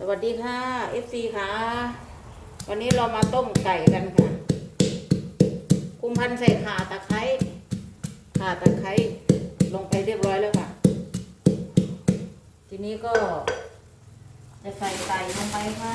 สวัสดีค่ะ FC ค่ะ วันนี้เรามาต้มไก่กันค่ะกุมพันธุ์ใส่ข่าตะไคร้ข่าตะไคร้ลงไปเรียบร้อยแล้วค่ะ ทีนี้ก็จะใส่ไก่ลงไปค่ะ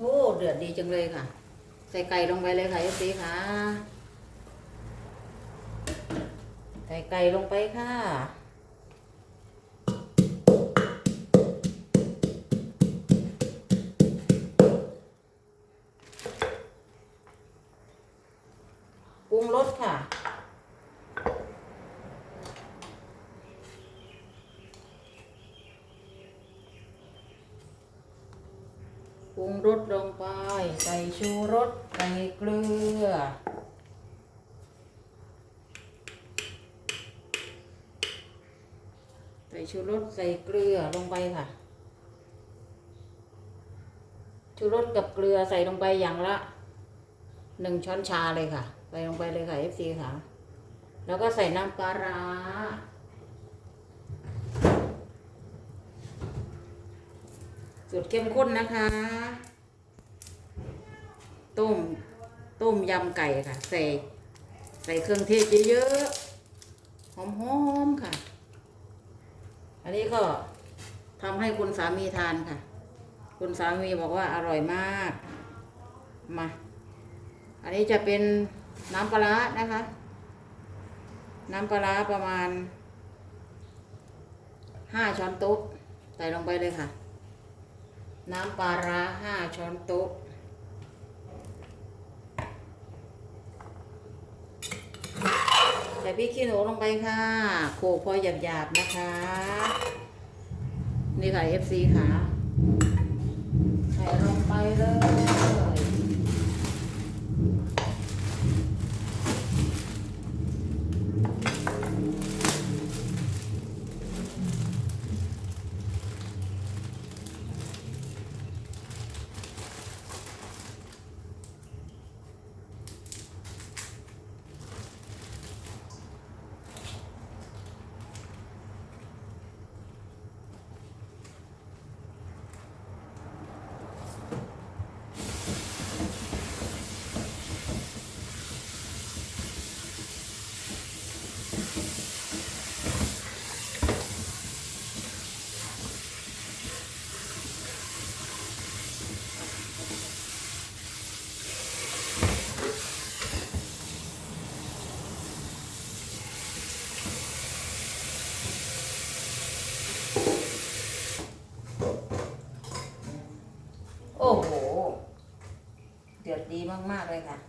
โอ้ เดือดดีจังเลยค่ะ ใส่ไก่ลงไปเลยค่ะ FC ค่ะ ใส่ไก่ลงไปค่ะ รุงรสลงไป ใส่ชูรสใส่เกลือ ใส่ชูรสใส่เกลือลงไปค่ะ ชูรสกับเกลือใส่ลงไปอย่างละหนึ่งช้อนชาเลยค่ะ ใส่ลงไปเลยค่ะ FC ค่ะ แล้วก็ใส่น้ำปลาร้าสูตรเข้มข้นนะคะ ต้มต้มยำไก่ค่ะ ใส่ใส่เครื่องเทศเยอะๆหอมๆค่ะ อันนี้ก็ทำให้คุณสามีทานค่ะ คุณสามีบอกว่าอร่อยมากมาอันนี้จะเป็นน้ำปลานะคะ น้ำปลาร้าประมาณห้าช้อนโต๊ะใส่ลงไปเลยค่ะ น้ำปลาร้าห้าช้อนโต๊ะ ส่พริกขี้หนูลงไปค่ะโขลกพอหยาบๆนะคะ นี่ค่ะ FC ค่ะใส่ลงไปเลย โอ้โห เดือดดี มากๆเลยค่ะ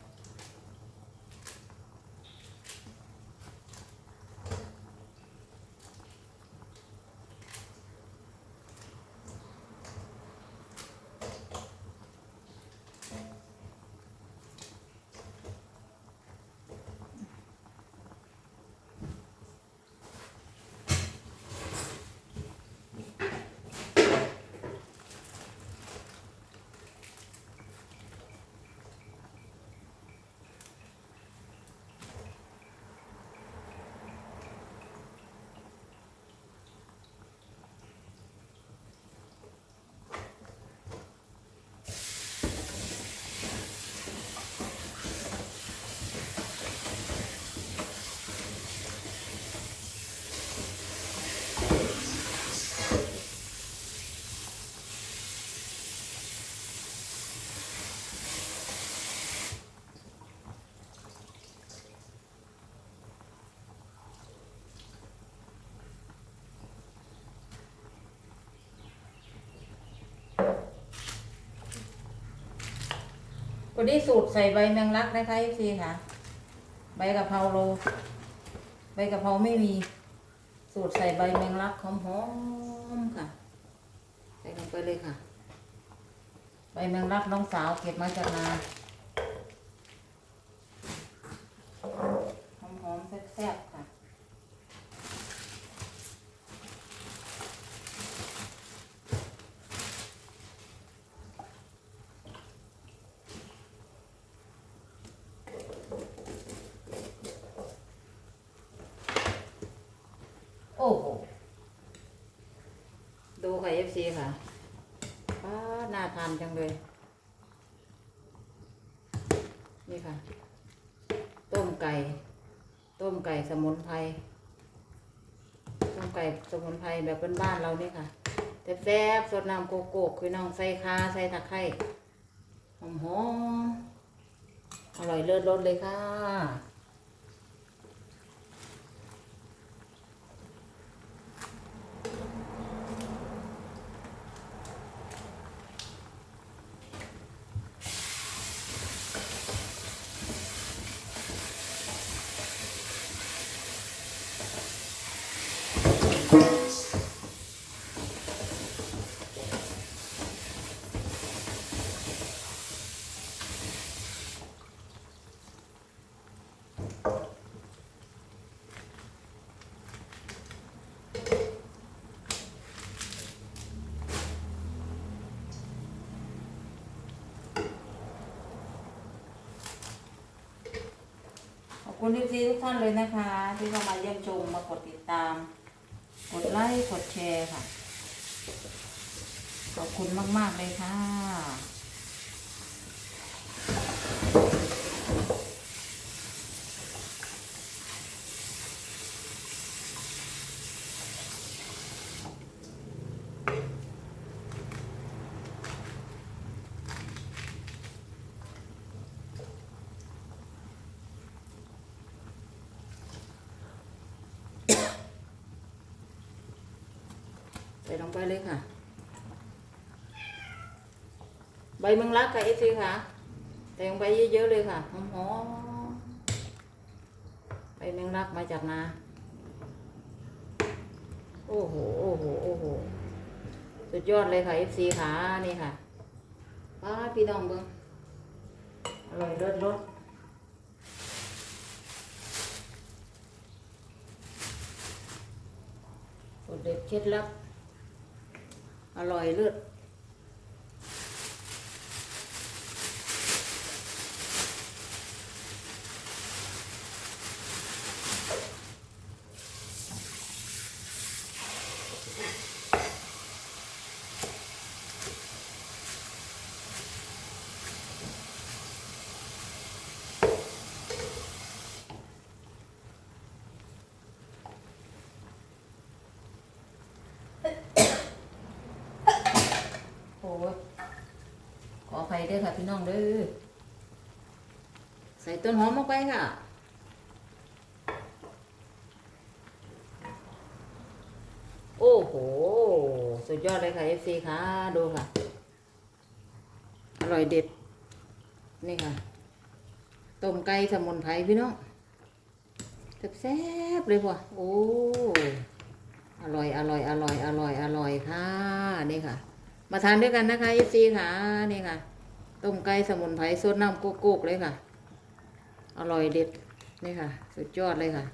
คนนี้สูตรใส่ใบแมงลักนะคะเอฟซีค่ะ ใบกะเพราโรใบกะเพราไม่มี สูตรใส่ใบแมงลักหอมๆค่ะ ใส่ลงไปเลยค่ะ ใบแมงลักน้องสาวเก็บมาจากนาหอมๆแซ่บๆค่ะ โอ้โห ดู ค่ะ FC ค่ะป้าน่าทานจังเลย นี่ค่ะ ต้มไก่ ต้มไก่สมุนไพร ต้มไก่สมุนไพรแบบบ้านๆเรานี่ค่ะแซ่บๆสดน้ำโกโก้คือน้องใส่คาใส่ตะไคร้หอมๆอร่อยเลิศรสเลยค่ะ คุณที่ทุกท่านเลยนะคะ ที่เข้ามาเยี่ยมชมมากดติดตาม กดไลค์กดแชร์ค่ะ ขอบคุณมาก ๆ เลยค่ะ ส่ลงไปเลยค่ะ ใบมังลักค่ะเอฟซีค่ะใส่ลงไปเยอะๆเลยค่ะหอมๆใบแมงลักมาจากนาโอ้โห โอ้โห โอ้โห สุดยอดเลยค่ะเอฟซีค่ะ นี่ค่ะป้าพี่น้องเบิ้งอร่อยรสรสสูตรเด็ดเคล็ดลับ อร่อยเลิศโอ้ย ขออภัยด้วยค่ะพี่น้องเด้อใส่ต้นหอมลงไปค่ะ โอ้โห สุดยอดเลยค่ะ FC ค่ะ ดูค่ะ อร่อยเด็ด นี่ค่ะ ต้มไก่สมุนไพรพี่น้องแซ่บเลยพ่อโอ้ อร่อย อร่อย อร่อย อร่อย อร่อยค่ะ นี่ค่ะ มาทานด้วยกันนะคะ FC ค่ะ นี่ค่ะ ต้มไก่สมุนไพรซดน้ำโกกๆเลยค่ะ อร่อยเด็ดนี่ค่ะ สุดยอดเลยค่ะ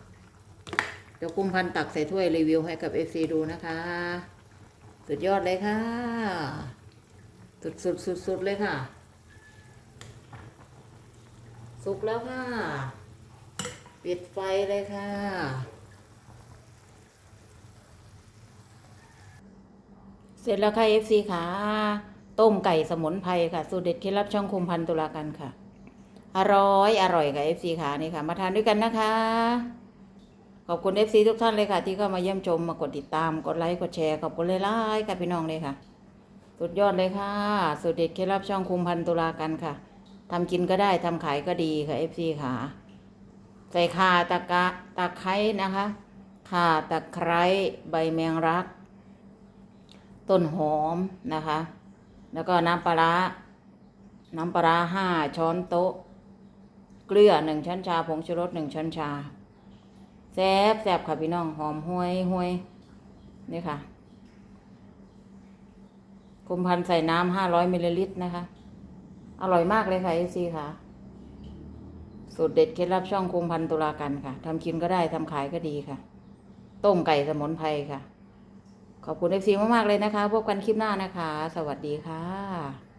เดี๋ยวกุมพันตักใส่ถ้วยรีวิวให้กับ FC ดูนะคะ สุดยอดเลยค่ะ สุดสุดสุดสุดเลยค่ะ สุกแล้วค่ะ ปิดไฟเลยค่ะเสร็จแล้วค่ะ FC ค่ะ ต้มไก่สมุนไพรค่ะ สูตรเด็ดเคล็ดลับช่องคุมพันตุลากันค่ะ อร่อย อร่อยค่ะ FC ค่ะนี่ค่ะ มาทานด้วยกันนะคะ ขอบคุณ FC ทุกท่านเลยค่ะ ที่เข้ามาเยี่ยมชมมากดติดตามกดไลค์กดแชร์ขอบคุณเลยไลค์ค่ะพี่น้องเลยค่ะ สุดยอดเลยค่ะ สูตรเด็ดเคล็ดลับช่องคุมพันตุลากันค่ะทำกินก็ได้ทำขายก็ดีค่ะ FC ค่ะ ใส่ข่าตะกะตะไคร้นะคะข่าตะไคร้ใบแมงรัก ต้นหอมนะคะ แล้วก็น้ำปลาร้าน้ำปลาร้าห้าช้อนโต๊ะ เกลือหนึ่งช้อนชา ผงชูรสหนึ่งช้อนชาแซบแซบค่ะพี่น้องหอมห้วยห้วยนี่ค่ะคุมพันธ์ใส่น้ำห้าร้อยมิลลิลิตรนะคะ อร่อยมากเลยค่ะเอซีค่ะสูตรเด็ดเคล็ดลับช่องคุมพันธ์ตุลากันค่ะทำกินก็ได้ทำขายก็ดีค่ะ ต้มไก่สมุนไพรค่ะ ขอบคุณเอฟซีมากๆเลยนะคะ พบกันคลิปหน้านะคะ สวัสดีค่ะ